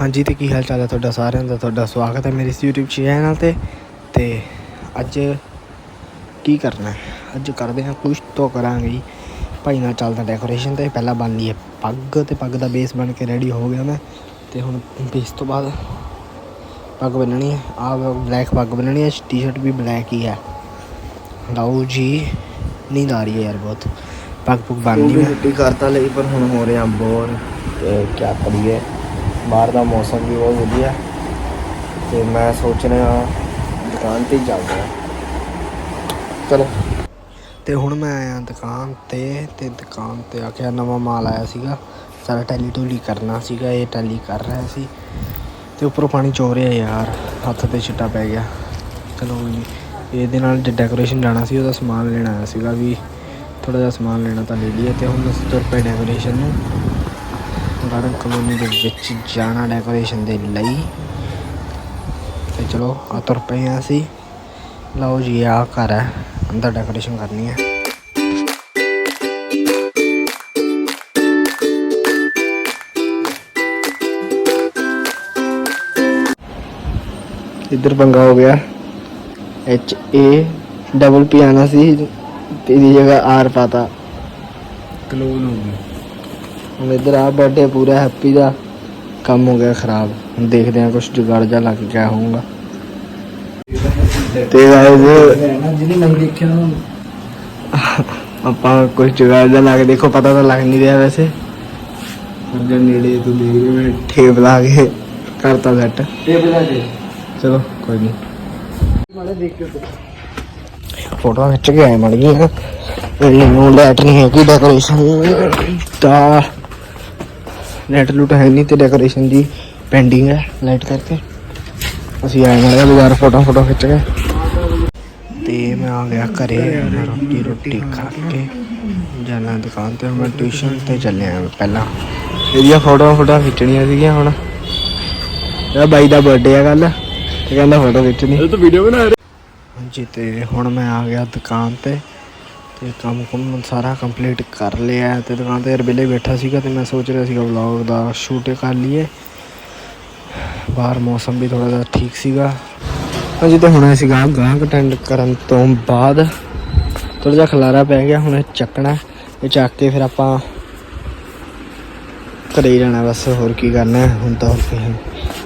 ਹਾਂਜੀ ਤੇ ਕੀ ਹਾਲ ਚਾਲ ਹੈ ਤੁਹਾਡਾ ਸਾਰਿਆਂ ਦਾ? ਤੁਹਾਡਾ ਸਵਾਗਤ ਹੈ ਮੇਰੇ ਇਸ YouTube ਚੈਨਲ ਤੇ। ਤੇ ਅੱਜ ਕੀ ਕਰਨਾ ਹੈ? ਅੱਜ ਕਰਦੇ ਹਾਂ ਕੁਝ ਤੋਂ ਕਰਾਂਗੇ। ਭਾਈ ਨਾਲ ਚੱਲਦਾ ਡੈਕੋਰੇਸ਼ਨ ਤੇ। ਪਹਿਲਾਂ ਬਣ ਲਈ ਹੈ ਪੱਗ ਤੇ ਪੱਗ ਦਾ ਬੇਸ ਬਣ ਕੇ ਰੈਡੀ ਹੋ ਗਿਆ ਮੈਂ। ਤੇ ਹੁਣ ਬੇਸ ਤੋਂ ਬਾਅਦ ਪੱਗ ਬੰਨਣੀ ਹੈ। ਆ ਬਲੈਕ ਪੱਗ ਬੰਨਣੀ ਹੈ। ਟੀ-ਸ਼ਰਟ ਵੀ ਬਲੈਕ ਹੀ ਹੈ। ਲਓ ਜੀ ਨੀਂਦ ਆ ਰਹੀ ਹੈ ਯਾਰ ਬਹੁਤ। ਪੱਗ ਪੁੱਗ ਮੈਂ ਛੁੱਟੀ ਕਰਤਾ ਲਈ ਪਰ ਹੁਣ ਹੋ ਰਿਹਾ ਬੋਰ ਤੇ ਕੀ ਕਰੀਏ? ਬਾਹਰ ਦਾ ਮੌਸਮ ਵੀ ਬਹੁਤ ਵਧੀਆ। ਤੇ ਮੈਂ ਸੋਚ ਰਿਹਾ ਦੁਕਾਨ ਤੇ ਹੀ ਚੱਲਦੇ ਚਲੋ। ਤੇ ਹੁਣ ਮੈਂ ਆਇਆ ਦੁਕਾਨ ਤੇ ਤੇ ਦੁਕਾਨ ਤੇ ਆ ਕੇ ਨਵਾਂ ਮਾਲ ਆਇਆ ਸੀਗਾ। ਸਾਰਾ ਟੈਲੀ ਟੂਲੀ ਕਰਨਾ ਸੀਗਾ, ਇਹ ਟੈਲੀ ਕਰ ਰਿਹਾ ਸੀ। ਤੇ ਉੱਪਰੋਂ ਪਾਣੀ ਚੋ ਰਿਹਾ ਯਾਰ, ਹੱਥ ਤੇ ਛਿੱਟਾ ਪੈ ਗਿਆ। ਚਲੋ ਕੋਈ ਇਹਦੇ ਨਾਲ ਜੇ ਡੈਕੋਰੇਸ਼ਨ ਲੈਣਾ ਸੀ, ਉਹਦਾ ਸਮਾਨ ਲੈਣ ਆਇਆ ਸੀਗਾ ਵੀ ਥੋੜਾ ਜਿਹਾ ਸਮਾਨ ਲੈਣਾ ਤਾਂ ਲੈ ਲਈਏ। ਤੇ ਹੁਣ ਅਸੀਂ ਤੁਰ ਪਏ ਡੈਕੋਰੇਸ਼ਨ ਨੂੰ। ਗਾਰਡਨ ਕਲੋਨੀ ਦੇ ਵਿੱਚ ਜਾਣਾ ਡੈਕੋਰੇਸ਼ਨ ਦੇ ਲਈ। ਤੇ ਚਲੋ, ਆ ਤੁਰ ਪਏ ਹਾਂ ਅਸੀਂ। ਲਓ ਜੀ, ਆ ਘਰ ਹੈ। ਅੰਦਰ ਡੈਕੋਰੇਸ਼ਨ ਕਰਨੀ ਹੈ। ਇੱਧਰ ਪੰਗਾ ਹੋ ਗਿਆ। ਐਚ ਏ ਡਬਲ ਪੀ ਆਣਾ ਸੀ। ਤੇ ਇਹਦੀ ਜਗ੍ਹਾ ਆਰ ਪਾਤਾ। ਕਲੋਨ ਹੋ ਗਈ। ਹੁਣ ਇੱਧਰ ਆ ਬਰਥਡੇ ਪੂਰਾ ਹੈਪੀ ਦਾ ਕੰਮ ਹੋ ਗਿਆ ਖਰਾਬ। ਹੁਣ ਦੇਖਦੇ ਹਾਂ ਕੁਝ ਜੁਗਾੜ ਜਾ ਲੱਗ ਗਿਆ ਹੋਊਗਾ। ਤੇ ਗਾਇਜ਼ ਜਿਹਨੇ ਨਹੀਂ ਦੇਖਿਆ ਆਪਾਂ ਕੁਝ ਜੁਗਾੜ ਜਾ ਲਾ ਕੇ ਦੇਖੋ ਪਤਾ ਤਾਂ ਲੱਗ ਨਹੀਂ ਰਿਹਾ ਵੈਸੇ। ਅੱਗੇ ਨੇੜੇ ਤੂੰ ਦੇਖ ਰਿਹਾ ਮੈਂ ਠੇਪ ਲਾ ਕੇ ਕਰਤਾ ਸੈੱਟ ਟੇਬਲ ਤੇ ਚਲੋ ਕੋਈ ਨਹੀਂ ਮਾੜੇ ਦੇਖ ਕੇ ਫੋਟੋ ਖਿੱਚ ਕੇ ਆਏ ਮੜ ਗਈਆਂ ਮੈਨੂੰ ਲੈਟ ਨਹੀਂ ਹੈਗੀ ਡੈਕੋਰੇਸ਼ਨ ਦਾ ਲੈਟ ਲੂਟ ਹੈ ਨਹੀਂ ਤੇ ਡੈਕੋਰੇਸ਼ਨ ਦੀ ਪੈਂਡਿੰਗ ਹੈ ਲਾਈਟ ਕਰਕੇ। ਅਸੀਂ ਆਏ ਮੜ ਬਾਜ਼ਾਰ ਫੋਟੋ ਫੋਟੋ ਖਿੱਚ ਕੇ। ਤੇ ਮੈਂ ਆ ਗਿਆ ਘਰੇ ਰੋਟੀ ਰੋਟੀ ਖਾ ਕੇ ਜਾਣਾ ਦੁਕਾਨ ਤੇ ਮੈਂ ਟਿਊਸ਼ਨ ਤੇ ਚੱਲਿਆ ਪਹਿਲਾਂ। ਇਹਦੀਆਂ ਫੋਟੋਆਂ ਫੋਟੋ ਖਿੱਚਣੀਆਂ ਸੀਗੀਆਂ ਹੁਣ। ਇਹ ਬਾਈ ਦਾ ਬਰਥਡੇ ਆ ਕੱਲ ਤੇ ਕਹਿੰਦਾ ਫੋਟੋ ਖਿੱਚਣੀ। ਇਹ ਤਾਂ ਵੀਡੀਓ ਬਣਾ ਰਿਹਾ। ਹਾਂਜੀ ਤੇ ਹੁਣ ਮੈਂ ਆ ਗਿਆ ਦੁਕਾਨ ਤੇ। ਤੇ ਕੰਮ ਕੁੰਮ ਸਾਰਾ ਕੰਪਲੀਟ ਕਰ ਲਿਆ ਤੇ ਦੁਕਾਨ ਤੇ ਯਾਰ ਵਿਹਲੇ ਬੈਠਾ ਸੀਗਾ ਤੇ ਮੈਂ ਸੋਚ ਰਿਹਾ ਸੀਗਾ ਵਲੌਗ ਦਾ ਸ਼ੂਟ ਕਰ ਲਈਏ। ਬਾਹਰ ਮੌਸਮ ਵੀ ਥੋੜਾ ਜਿਹਾ ਠੀਕ ਸੀਗਾ। ਹਾਂਜੀ ਤੇ ਹੁਣ ਸੀਗਾ ਗਾਹਕ ਅਟੈਂਡ ਕਰਨ ਤੋਂ ਬਾਅਦ ਥੋੜਾ ਜਿਹਾ ਖਲਾਰਾ ਪੈ ਗਿਆ, ਹੁਣ ਇਹ ਚੱਕਣਾ ਇਹ ਚੱਕ ਕੇ ਫਿਰ ਆਪਾਂ ਘਰੇ ਹੀ ਜਾਣਾ ਬਸ, ਹੋਰ ਕੀ ਕਰਨਾ ਹੁਣ ਤਾਂ ਹੋਰ ਕੀ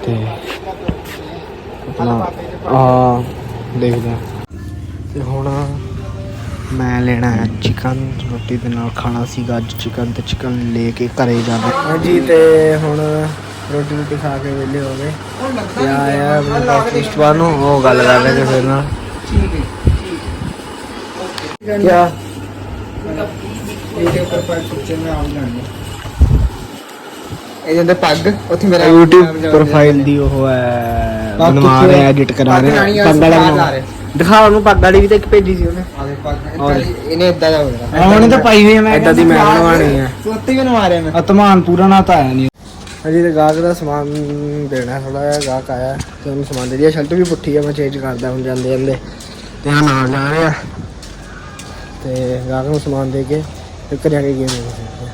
ਤੇ ਆਪਣਾ ਆ ਦੇਖਦੇ ਤੇ ਹੁਣ ਮੈਂ ਲੈਣਾ ਹੈ ਚਿਕਨ ਰੋਟੀ ਦੇ ਨਾਲ ਖਾਣਾ ਸੀਗਾ ਅੱਜ ਚਿਕਨ ਤੇ ਚਿਕਨ ਲੈ ਕੇ ਘਰੇ ਜਾਣਾ। ਹਾਂਜੀ ਤੇ ਹੁਣ ਰੋਟੀ ਰੋਟੀ ਖਾ ਕੇ ਵਿਹਲੇ ਹੋ ਗਏ। ਤੇ ਆਇਆ ਆਪਣੇ ਨੂੰ ਉਹ ਗੱਲ ਕਰ ਰਹੇ ਤੇ ਫਿਰ ਕਿਆ? ਪਰ ਮੈਂ ਆਉਂ ਜਾਣੀ। ਇਹਦੇ ਅੰਦਰ ਪੱਗ ਉੱਥੇ ਮੇਰਾ YouTube ਪ੍ਰੋਫਾਈਲ ਦੀ। ਉਹ ਹੈ ਬਣਵਾ ਰਹੇ ਐਡਿਟ ਕਰਾ ਰਹੇ ਪੱਗ ਵਾਲਾ ਬਣਵਾ ਦਿਖਾ ਉਹਨੂੰ ਪੱਗ ਵਾਲੀ ਵੀ ਤੇ ਇੱਕ ਭੇਜੀ ਸੀ ਉਹਨੇ। ਔਰ- ਇਹਨੇ ਇਦਾਂ ਦਾ ਹੋਣਾ। ਉਹਨੇ ਤਾਂ ਪਾਈ ਹੋਈ ਮੈਂ ਇਦਾਂ ਦੀ ਮੈਂ ਬਣਵਾਣੀ ਹੈ। ਉੱਤੇ ਵੀ ਨਵਾ ਰਿਹਾ ਮੈਂ। ਅਤਮਾਨ ਪੂਰਾ ਨਾ ਤਾਂ ਆਇਆ ਨਹੀਂ। ਅਜੀ ਤੇ ਗਾਹਕ ਦਾ ਸਮਾਨ ਦੇਣਾ ਥੋੜਾ ਜਿਹਾ ਗਾਹਕ ਆਇਆ ਤੇ ਉਹਨੂੰ ਸਮਾਨ ਦੇ ਦਿਆ। ਸ਼ਰਟ ਵੀ ਪੁੱਠੀ ਆ ਮੈਂ ਚੇਂਜ ਕਰਦਾ ਹੁਣ ਜਾਂਦੇ ਜਾਂਦੇ। ਤੇ ਆ ਨਾਲ ਜਾ ਰਿਹਾ। ਤੇ ਗਾਹਕ ਨੂੰ ਸਮਾਨ ਦੇ ਕੇ ਤੇ ਘਰੇ ਆ ਕੇ ਗੇਮ ਖੇਡਦੇ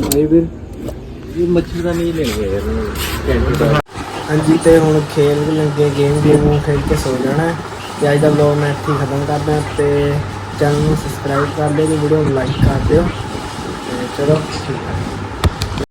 ਨਹੀਂ ਵੀਰ ਇਹ ਮੱਛੀ ਦਾ ਨਹੀਂ ਲੈਣਗੇ ਯਾਰ ਹਾਂਜੀ, ਤੇ ਹੁਣ ਖੇਲ ਲੱਗੇ ਗੇਮ ਗੇਮ ਖੇਡ ਕੇ ਸੋ ਜਾਣਾ ਹੈ। ਤੇ ਅੱਜ ਦਾ ਵਲੌਗ ਮੈਂ ਇੱਥੇ ਖਤਮ ਕਰਦਾ ਹਾਂ ਤੇ ਚੈਨਲ ਨੂੰ ਸਬਸਕ੍ਰਾਈਬ ਕਰ ਲਿਓ ਤੇ ਵੀਡੀਓ ਨੂੰ ਲਾਈਕ ਕਰ ਦਿਓ ਤੇ ਚਲੋ, ਠੀਕ ਹੈ